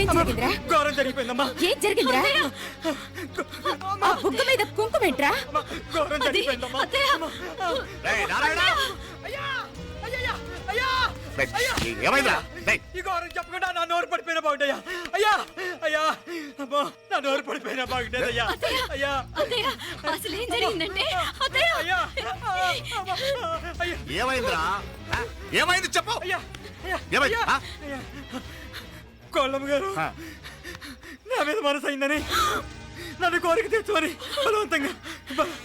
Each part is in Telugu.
ఏం జరిగిందిరా? ఘోరం జరిగిపోయిందమ్మా. ఏం జరిగిందిరా? ఆ బుగ్గ మీద ఘోరం జరిగిపోయిందమ్మా. రేయ్, నారాయణ! అయ్యా! అయ్యయ్యా! అయ్యా! రేయ్, ఈ ఘోరం చెప్పకుండా నా నోరు పడిపోయినా బాగుంటాయా అయ్యా అయ్యా అమ్మా నా నోరు పడిపోయినా బాగుండేది అయ్యా అయ్యా. అత్తయ్య అసలు ఏం జరిగిందంటే అత్తయ్య. అయ్యా అమ్మా, అయ్యా. ఏమైందిరా? ఆ? ఏమైంది చెప్పు. అయ్యా అయ్యా ఏమైంది? అయ్యా! ఆ? అయ్యా కోళ్ళమ్మ గారు ఆ. నా మీద మనసు అయిందని నన్ను కోరిక తెచ్చుకొని బలవంతంగా బల-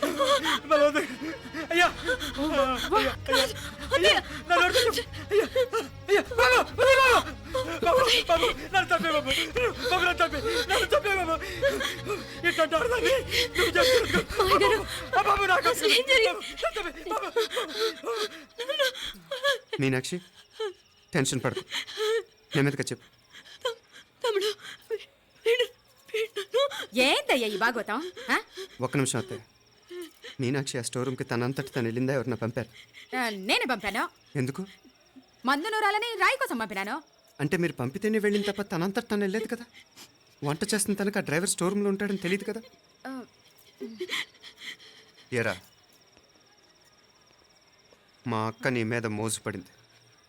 మీనాక్షి టెన్షన్ పడకు. నెమ్మదిగా చెప్పు తమ్ముడు ఈ భాగవతం? ఒక్క నిమిషం అత్తయ్య. మీనాక్షి ఆ స్టోర్ రూమ్కి తనంతటి తను వెళ్ళిందా ఎవరన్నా పంపారు? నేనే పంపాను? ఎందుకు? మందు నూరాలని రాయి కోసం పంపినాను? అంటే మీరు పంపితేనే వెళ్ళింది తప్ప తనంతటి తను వెళ్ళలేదు కదా? వంట చేస్తున్న తనకు ఆ డ్రైవర్ స్టోర్ రూమ్లో ఉంటాడని తెలియదు కదా? ఎరా మా అక్క నీ మీద మోజు పడింది.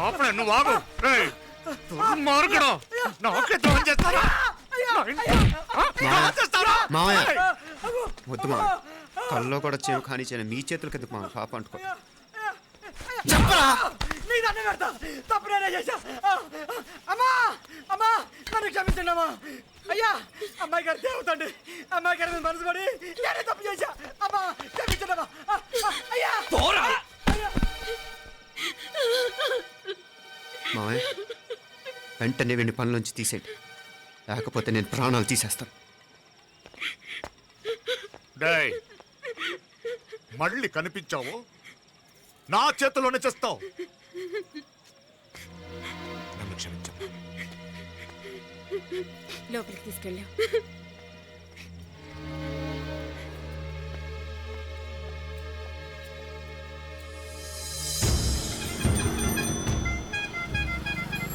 మాపడే నువ్వు ఆగు. దుర్మార్గుడు. నాకే ద్రోహం చేస్తారా? వద్దు మా కల్లో కూడా చేవు కాని చేయను. మీ చేతులకి ఎందుకు మా పాప అంటుకో. నీ దండం పెడతా. తప్పు నేనే చేశా. ఆ, ఆ, అమ్మా అమ్మా నన్ను క్షమించండి అమ్మా అయ్యా అమ్మాయి గారు దేవతండి అమ్మాయి గారి మీద మనసు పడి నేనే తప్పు చేశా. అమ్మా క్షమించండి అమ్మా వెంటనే వీడిని పనిలోంచి తీసేయండి. లేకపోతే నేను ప్రాణాలు తీసేస్తాను. డేయ్, మళ్ళీ కనిపించావు? నా చేతిలోనే చేస్తావు? నన్ను లోపలికి తీసుకెళ్ళాం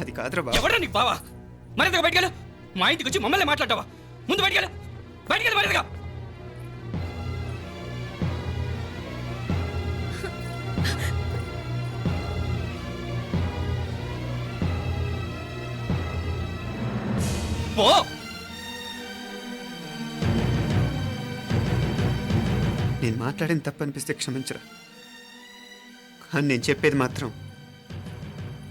అది కాదురా బాబు ఎవడా నీకు బావా? మరింతగా బయటకెళ్ళు మా ఇంటికి వచ్చి మమ్మల్ని మాట్లాడతావా? ముందు బయటకెళ్ళు బయటకెళ్ళు మరింతగా. పో. నేను మాట్లాడిన తప్పు అనిపిస్తే క్షమించరా. కానీ నేను చెప్పేది మాత్రం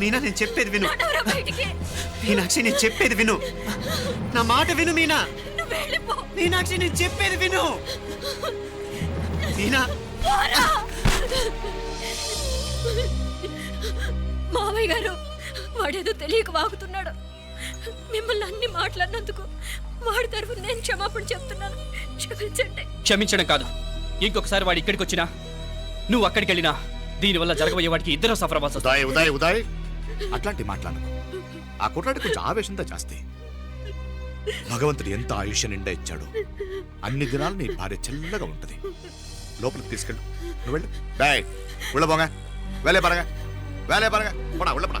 మీనా నేను చెప్పేది విను. మీనాక్షి నేను చెప్పేది విను. నా మాట విను మీనా. మీనాక్షి నేను చెప్పేది విను. మీనా. పోరా! మావయ్య గారు వాడేదో తెలియక వాగుతున్నాడు. మిమ్మల్ని అన్ని మాట్లాడినందుకు వాడి తరఫున నేను క్షమాపణ చెప్తున్నాను. క్షమించండి. క్షమించడం కాదు. ఇంకొకసారి వాడు ఇక్కడికి వచ్చినా నువ్వు అక్కడికి వెళ్ళినా దీనివల్ల జరగబోయే వాడికి ఇద్దరు సఫర్ అవ్వాల్సి. ఉదయ్ ఉదయ్ ఉదయ్. అట్లాంటి మాట్లాడకు. ఆ కుట్రాడి కొంచెం ఆవేశంతో జాస్తి భగవంతుడు ఎంత ఆయుష్య నిండా ఇచ్చాడు. అన్ని దినాలు నీ భార్య చల్లగా ఉంటుంది. లోపలికి తీసుకెళ్ళు. నువ్వు వెళ్ళు. బాయ్ ఉళ్ళబోగా వేలే పరగా వేలే పరగా పోడా ఉళ్ళపడా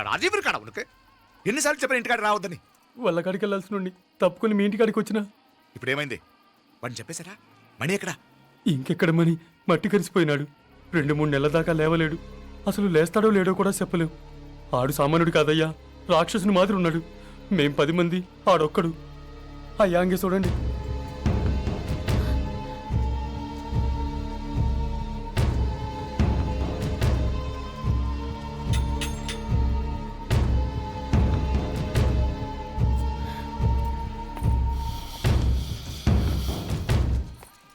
రాజీవుని కాడ ఉనకు? ఎన్నిసార్లు చెప్పిన ఇంటికాడ రావద్దని? వాళ్ళ కాడికి వెళ్ళాల్సి నుండి తప్పుకొని మీ ఇంటి కాడికి వచ్చిన? ఇప్పుడు ఏమైంది వాడిని చెప్పేశారా మణి ఎక్కడా? ఇంకెక్కడ మని మట్టి కరిసిపోయినాడు. రెండు మూడు నెలల దాకా లేవలేడు. అసలు లేస్తాడో లేడో కూడా చెప్పలేం. ఆడు సామాన్యుడు కాదయ్యా. రాక్షసుని మాదిరి ఉన్నాడు. మేం పది మంది ఆడొక్కడు. అయ్యా అంగే చూడండి.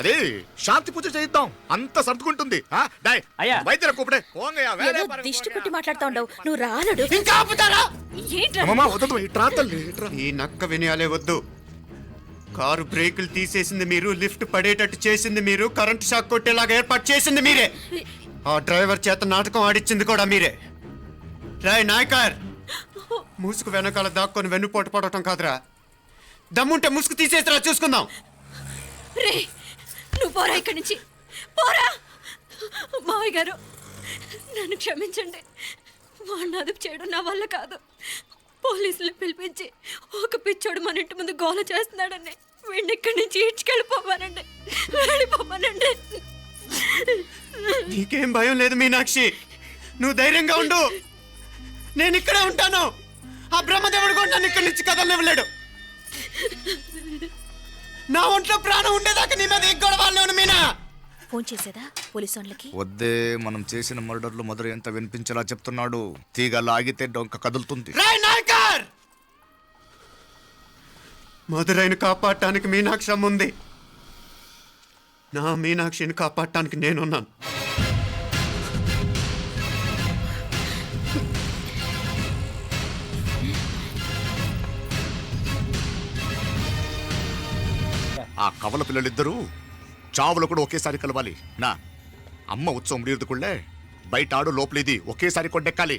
అదే శాంతి పూజ చేయిద్దాం. అంత సర్దుకుంటుంది. అయ్యా. వైద్యుల కూపడే. ఏదో దిష్టి. కొట్టి మాట్లాడుతా ఉండవు. నువ్వు రానడు ఇంకా ఆపుతారా? వద్దు ఇట్రా తల్లి ఈ నక్క వినయాలే వద్దు. కారు బ్రేకులు తీసేసింది మీరు లిఫ్ట్ పడేటట్టు చేసింది మీరు కరెంట్ షాక్ కొట్టేలాగా ఏర్పాటు చేసింది మీరే. ఆ డ్రైవర్ చేత నాటకం ఆడిచ్చింది కూడా మీరే. రాయ్ నాయకర్ ముసుగు వెనకాల దాక్కొని వెన్నుపోటు పడటం కాదురా. దమ్ముంటే ముసుగు తీసేసిరా చూసుకుందాం. రే నువ్వు పోరా ఇక్కడి నుంచి. పోరా. మావయ్య గారు నన్ను క్షమించండి. వాడిని అదుపు చేయడం నా వల్ల కాదు. పోలీసులు పిలిపించి ఒక పిచ్చోడు మన ఇంటి ముందు గోల చేస్తున్నాడని వీడిని ఇక్కడి నుంచి ఈడ్చుకెళ్ళిపోమానండి. వెళ్ళిపోమానండి. నీకేం భయం లేదు మీనాక్షి. నువ్వు ధైర్యంగా ఉండు. నేను ఇక్కడే ఉంటాను. ఆ బ్రహ్మదేవుడు కూడా నన్ను ఇక్కడి నుంచి కదలనివ్వలేడు. నా ఒంట్లో ప్రాణం ఉండేదాకా నీ మీద వాళ్ళు మీనా. ఫోన్ చేసేదా పోలీసు వాళ్ళకి వద్దే మనం చేసిన మర్డర్లు మొదలు ఎంత వినిపించేలా చెప్తున్నాడు. తీగ లాగితే డొంక కదులుతుంది. రాయ్ నాయకర్! మధురైని కాపాడటానికి మీనాక్షి ఉంది నా మీనాక్షిని కాపాడటానికి నేనున్నాను. ಆ ಕವಲ ಪಿಲ್ಲಳಿದ್ದರು చావులు కూడా ఒకేసారి కలవాలి నా అమ్మ ఉత్సవం ముడియదుకుళ్ళే బయట ఆడు లోపలిది ఒకేసారి కొండెక్కాలి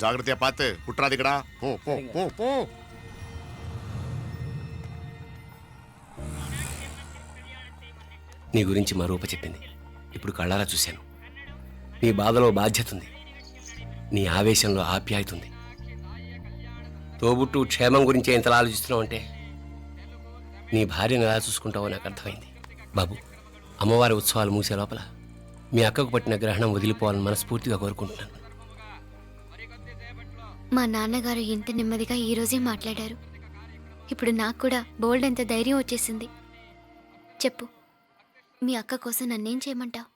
జాగ్రత్త పాత్ కుట్రాది ఇక్కడ పో పో పో పో నీ గురించి మా రూప చెప్పింది ఇప్పుడు కళ్ళారా చూశాను నీ బాధలో బాధ్యత ఉంది నీ ఆవేశంలో ఆప్యాయత ఉంది తోబుట్టు క్షేమం గురించి ఎంతలా ఆలోచిస్తున్నావు అంటే నీ భార్యను ఎలా చూసుకుంటావో నాకు అర్థమైంది. బాబు అమ్మవారి ఉత్సవాలు మూసే లోపల మీ అక్కకు పట్టిన గ్రహణం వదిలిపోవాలని మనస్ఫూర్తిగా కోరుకుంటున్నాను. మా నాన్నగారు ఇంత నెమ్మదిగా ఈరోజే మాట్లాడారు. ఇప్పుడు నాకు కూడా బోల్డ్ అంత ధైర్యం వచ్చేసింది. చెప్పు మీ అక్క కోసం నన్నేం చేయమంటావు?